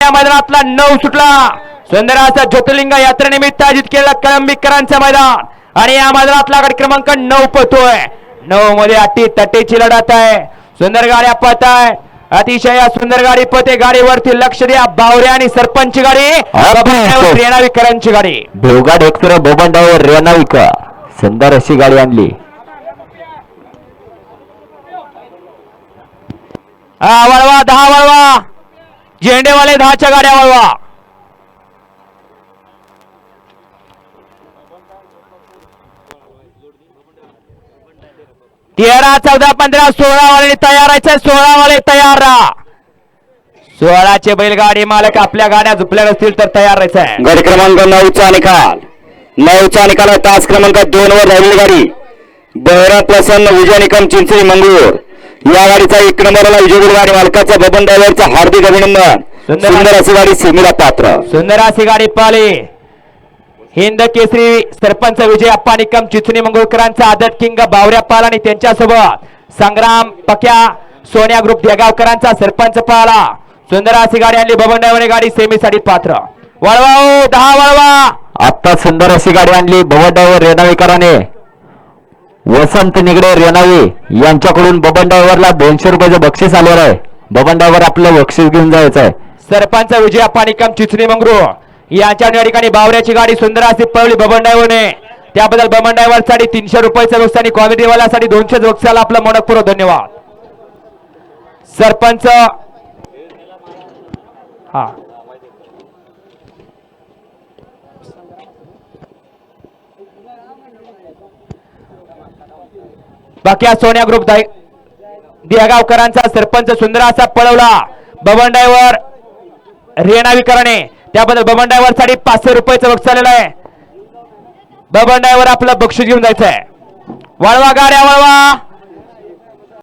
या मैदानातला नऊ सुटला. सुंदर असा ज्योतिर्लिंग यात्रेनिमित्त आयोजित केलेला कळंबीकरांचं मैदान. आणि या मैदानातला गट क्रमांक नऊ पतोय नऊ मध्ये अटी तटीची लढत आहे. सुंदर गाड्या पत आहे. अतिशय या सुंदर गाडी पते गाडीवरती लक्ष द्या. बावरे आणि सरपंच गाडी. रेणावीकरांची गाडी. भेवगाड एक्सप्रे बोबंडावर रेणाविका. सुंदर अशी गाडी आणली. हा वळवा दहा वळवा. झेंडेवाले दहाच्या गाड्या वळवा तेरा चौदा पंधरा सोळा वाले तयार आहे सोळा वाले तयार राहा. सोळाचे बैलगाडी मालक आपल्या गाड्या झुपल्या असतील तर तयार राहायचंय गाडी क्रमांक नऊचा निकाल. नऊचा निकाल तास क्रमांक दोन वर राहिलेली गाडी. बहरा प्रसन्न विजय निकम चिंचरी मंगळूर. या गाडीचा एक नंबरला विजयगुरु गाडी मालकाचा बबन ड्रायव्हरचं हार्दिक अभिनंदन. सुंदर. अशी गाडी सेमीला पात्र. सुंदर अशी गाडी पाळी. हिंद केसरी सरपंच विजय अप्पा निकम चिचणी मंगळकरांचा आदत किंग बावऱ्या पाल आणि त्यांच्यासोबत संग्राम पक्या सोन्या ग्रुप देगावकरांचा सरपंच पाला सुंदर अशी गाडी आणली बबंडावर गाडी सेमीसाठी पात्र. वळवा ओ, दहा वळवा. आता सुंदर अशी गाडी आणली बबन ड्रायव्हर रेणावेकराने वसंत निगडे रेणावे यांच्याकडून बबन ड्रायव्हरला दोनशे रुपयाचं बक्षीस आलेलं आहे. बबन ड्रायव्हर आपलं बक्षीस घेऊन जायचं आहे. सरपंच विजय अप्पा चिचणी मंगरू यांच्या या ठिकाणी बावऱ्याची गाडी सुंदर अशी पळली ड्रायव्हरने त्याबद्दल बबंडायवर साठी तीनशे रुपयाचं बक्षीस आणि क्वालिटीवाल्यासाठी दोनशे बक्षाला आपलं मनपूर्वक धन्यवाद. सरपंच हा. बाकी सोन्या ग्रुप दियागावकरांचा देगावकरांचा सरपंच सुंदर असा पळवला. बबंडायवर रेणाविकरणे त्याबद्दल बबंडायवर साठी पाचशे रुपयाचं बक्ष आलेलं आहे. बबंडायवर आपलं बक्षीस घेऊन जायचंय. वळवा गाड्या वळवा.